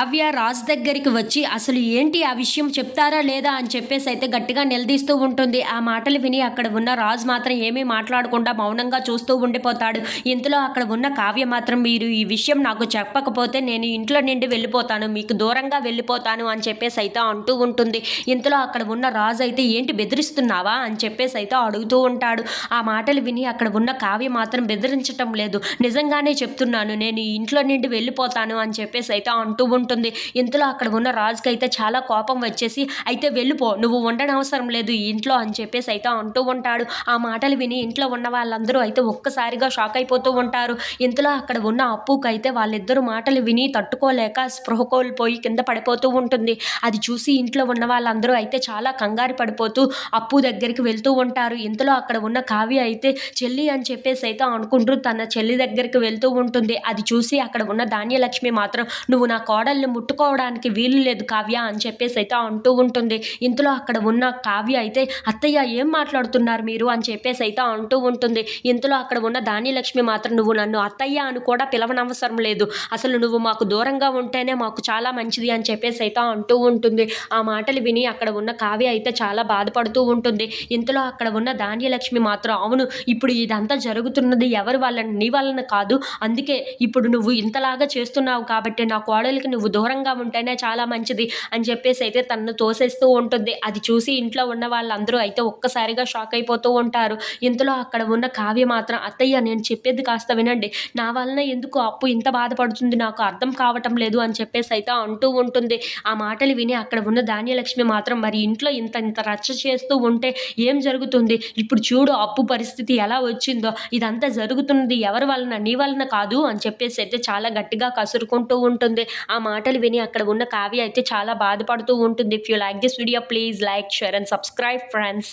కావ్య రాజ్ దగ్గరికి వచ్చి అసలు ఏంటి ఆ విషయం? చెప్తారా లేదా? అని చెప్పేసి అయితే గట్టిగా నిలదీస్తూ ఉంటుంది. ఆ మాటలు విని అక్కడ ఉన్న రాజ్ మాత్రం ఏమీ మాట్లాడకుండా మౌనంగా చూస్తూ ఉండిపోతాడు. ఇంతలో అక్కడ ఉన్న కావ్య మాత్రం మీరు ఈ విషయం నాకు చెప్పకపోతే నేను ఇంట్లో నుండి వెళ్ళిపోతాను. మీకు దూరంగా వెళ్ళిపోతాను అని చెప్పేసి అయితే అంటూ ఉంటుంది. ఇంతలో అక్కడ ఉన్న రాజు అయితే ఏంటి బెదిరిస్తున్నావా? అని చెప్పేసి అయితే అడుగుతూ ఉంటాడు. ఆ మాటలు విని అక్కడ ఉన్న కావ్య మాత్రం బెదిరించటం లేదు. నిజంగానే చెప్తున్నాను నేను ఇంట్లో నుండి వెళ్ళిపోతాను అని చెప్పేసి అయితే అంటూ ఉంటుంది ఉంటుంది. ఇంతలో అక్కడ ఉన్న రాజుకి అయితే చాలా కోపం వచ్చేసి అయితే వెళ్ళిపో నువ్వు ఉండనవసరం లేదు ఈ ఇంట్లో అని చెప్పేసి అయితే అంటూ ఉంటాడు. ఆ మాటలు విని ఇంట్లో ఉన్న వాళ్ళందరూ అయితే ఒక్కసారిగా షాక్ అయిపోతూ ఉంటారు. ఇంతలో అక్కడ ఉన్న అప్పుకి అయితే వాళ్ళిద్దరు మాటలు విని తట్టుకోలేక స్పృహ కోల్పోయి కింద పడిపోతూ ఉంటుంది. అది చూసి ఇంట్లో ఉన్న వాళ్ళందరూ అయితే చాలా కంగారు పడిపోతూ అప్పు దగ్గరికి వెళ్తూ ఉంటారు. ఇంతలో అక్కడ ఉన్న కావ్య అయితే చెల్లి అని చెప్పేసి అయితే అనుకుంటూ తన చెల్లి దగ్గరికి వెళ్తూ ఉంటుంది. అది చూసి అక్కడ ఉన్న ధాన్యలక్ష్మి మాత్రం నువ్వు నా కోడలు మిమ్మల్ని ముట్టుకోవడానికి వీలు లేదు కావ్య అని చెప్పేసి అయితే అంటూ ఉంటుంది. ఇంతలో అక్కడ ఉన్న కావ్య అయితే అత్తయ్య ఏం మాట్లాడుతున్నారు మీరు? అని చెప్పేసి అయితే అంటూ ఉంటుంది. ఇంతలో అక్కడ ఉన్న ధాన్యలక్ష్మి మాత్రం నువ్వు నన్ను అత్తయ్య అని కూడా పిలవనవసరం లేదు. అసలు నువ్వు మాకు దూరంగా ఉంటేనే మాకు చాలా మంచిది అని చెప్పేసి అయితే అంటూ ఉంటుంది. ఆ మాటలు విని అక్కడ ఉన్న కావ్య అయితే చాలా బాధపడుతూ ఉంటుంది. ఇంతలో అక్కడ ఉన్న ధాన్యలక్ష్మి మాత్రం అవును ఇప్పుడు ఇదంతా జరుగుతున్నది ఎవరి వలన నీ వలన కాదు. అందుకే ఇప్పుడు నువ్వు ఇంతలాగా చేస్తున్నావు కాబట్టి నా కోడలికి నువ్వు దూరంగా ఉంటేనే చాలా మంచిది అని చెప్పేసి అయితే తనను తోసేస్తూ ఉంటుంది. అది చూసి ఇంట్లో ఉన్న వాళ్ళందరూ అయితే ఒక్కసారిగా షాక్ అయిపోతూ ఉంటారు. ఇంతలో అక్కడ ఉన్న కావ్య మాత్రం అత్తయ్య నేను చెప్పేది కాస్త వినండి. నా వలన ఎందుకు అప్పు ఇంత బాధపడుతుంది? నాకు అర్థం కావటం లేదు అని చెప్పేసి అయితే అంటూ ఉంటుంది. ఆ మాటలు విని అక్కడ ఉన్న ధాన్యలక్ష్మి మాత్రం మరి ఇంట్లో ఇంత ఇంత రచ్చ చేస్తూ ఉంటే ఏం జరుగుతుంది? ఇప్పుడు చూడు అప్పు పరిస్థితి ఎలా వచ్చిందో. ఇదంతా జరుగుతున్నది ఎవరి వలన? నీ వలన కాదు అని చెప్పేసి అయితే చాలా గట్టిగా కసురుకుంటూ ఉంటుంది. ఆ మాటలు విని అక్కడ ఉన్న కావ్య అయితే చాలా బాధపడుతూ ఉంటుంది. If you like this video please like share and subscribe friends